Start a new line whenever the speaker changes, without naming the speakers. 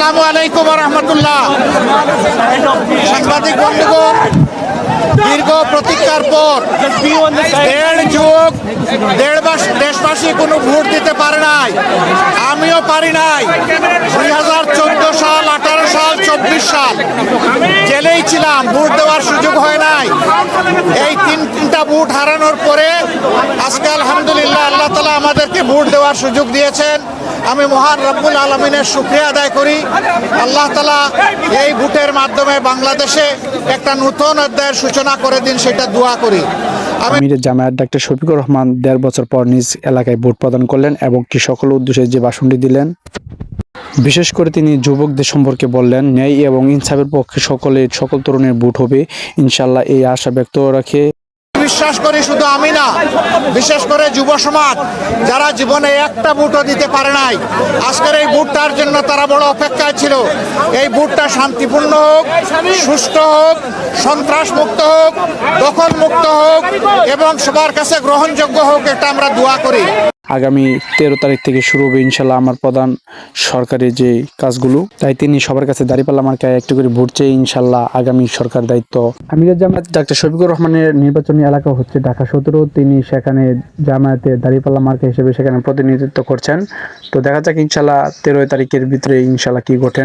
আসসালামু আলাইকুম রহমতুল্লাহ। সাংবাদিক বন্ধুগণ, দীর্ঘ প্রতীক্ষার পর দেড় যুগ দেড় মাস দেশবাসী কোনো ভোট দিতে পারে নাই। আমিও পারি নাই। দুই হাজার চোদ্দ সাল, আঠারো সাল, চব্বিশ সাল। জেলেই ছিলাম, ভোট দেওয়ার সুযোগ হয় নাই। এই তিন তিনটা ভোট হারানোর পরে আজকে আলহামদুলিল্লাহ আল্লাহ আমাদেরকে ভোট দেওয়ার সুযোগ দিয়েছেন। আমি মহান রব্বুল আলমিনের শুক্রিয়া আদায় করি। আল্লাহ তালা এই ভোটের মাধ্যমে বাংলাদেশে একটা নতুন অধ্যায়ের সূচনা করে দিন, সেটা দোয়া করি। আমি
আমিরের জামায়াত ডাক্তার শফিকুর রহমান দেড় বছর পর নিজ এলাকায় ভোট প্রদান করলেন এবং কি সকল উদ্দেশ্যে যে ভাষণটি দিলেন, বিশেষ করে তিনি যুবকদের সম্পর্কে বললেন, ন্যায় এবং ইনসাফের পক্ষে সকলে, সকল তরুণের ভোট হবে। ইনশাল্লাহ এই আশা ব্যক্ত রাখে।
বিশ্বাস করি শুধু আমি না, বিশেষ করে যুব সমাজ, যারা জীবনে একটা বুটও দিতে পারে নাই। আজকের এই বুটটার জন্য তারা বড় অপেক্ষায় ছিল। এই বুটটা শান্তিপূর্ণ হোক সুস্থ হোক সন্ত্রাস মুক্ত হোক দখল মুক্ত হোক, এবং সবার কাছে গ্রহণযোগ্য হোক, এটা আমরা দোয়া করি।
আগামী তেরো তারিখ থেকে শুরু হবে ইনশাল্লাহ আমার প্রধান সরকারি যে কাজগুলো। তাই তিনি সবার কাছে দাঁড়িপাল্লা মার্কায় একটু করে ভোট চেয়ে ইনশাল্লাহ আগামী সরকার দায়িত্ব। আমি জামায়াত ডাক্তার শফিকুর রহমানের নির্বাচনী এলাকা হচ্ছে ঢাকা সতেরো, তিনি সেখানে জামায়াতে দাঁড়িপাল্লা মার্কা হিসেবে সেখানে প্রতিনিধিত্ব করছেন। তো দেখা যাক ইনশাল্লাহ তেরোই তারিখের ভিতরে ইনশাল্লাহ কি ঘটেন